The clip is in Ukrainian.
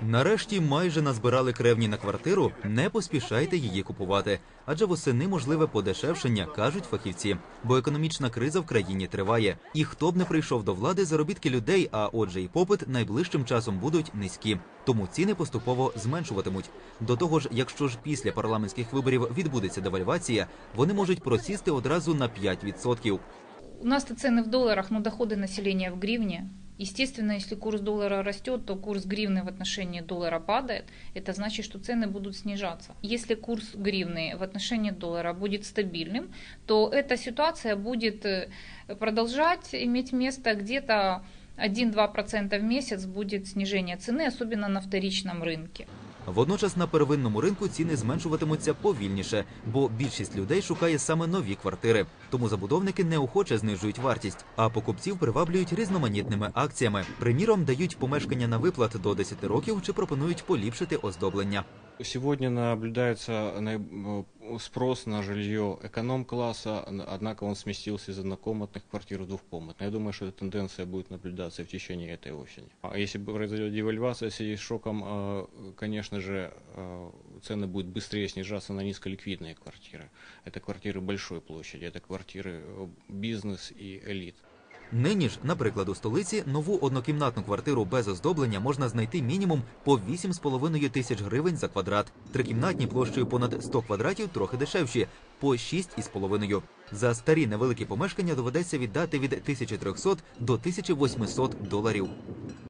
Нарешті майже назбирали кревні на квартиру. Не поспішайте її купувати, адже восени можливе подешевшення, кажуть фахівці. Бо економічна криза в країні триває. І хто б не прийшов до влади, заробітки людей, а отже, і попит найближчим часом будуть низькі. Тому ціни поступово зменшуватимуть. До того ж, якщо ж після парламентських виборів відбудеться девальвація, вони можуть просісти одразу на 5%. У нас-то цены в долларах, но доходы населения в гривне. Естественно, если курс доллара растет, то курс гривны в отношении доллара падает. Это значит, что цены будут снижаться. Если курс гривны в отношении доллара будет стабильным, то эта ситуация будет э, продолжать иметь место где-то 1-2% в месяц будет снижение цены, особенно на вторичном рынке. Водночас на первинному ринку ціни зменшуватимуться повільніше, бо більшість людей шукає саме нові квартири. Тому забудовники неохоче знижують вартість, а покупців приваблюють різноманітними акціями. Приміром, дають помешкання на виплат до 10 років чи пропонують поліпшити оздоблення. Сегодня наблюдается наиб- э, спрос на жилье эконом-класса, н- однако он сместился из однокомнатных квартир в двухкомнатные. Я думаю, что эта тенденция будет наблюдаться и в течение этой осени. А если бы произойдет девальвация в связи с шоком, э, конечно же, э, цены будут быстрее снижаться на низколиквидные квартиры. Это квартиры большой площади, это квартиры э, бизнес и элит. Нині ж, наприклад, у столиці нову однокімнатну квартиру без оздоблення можна знайти мінімум по 8,5 тисяч гривень за квадрат. Трикімнатні площею понад 100 квадратів трохи дешевші по 6,5. За старі невеликі помешкання доведеться віддати від 1300 до 1800 доларів.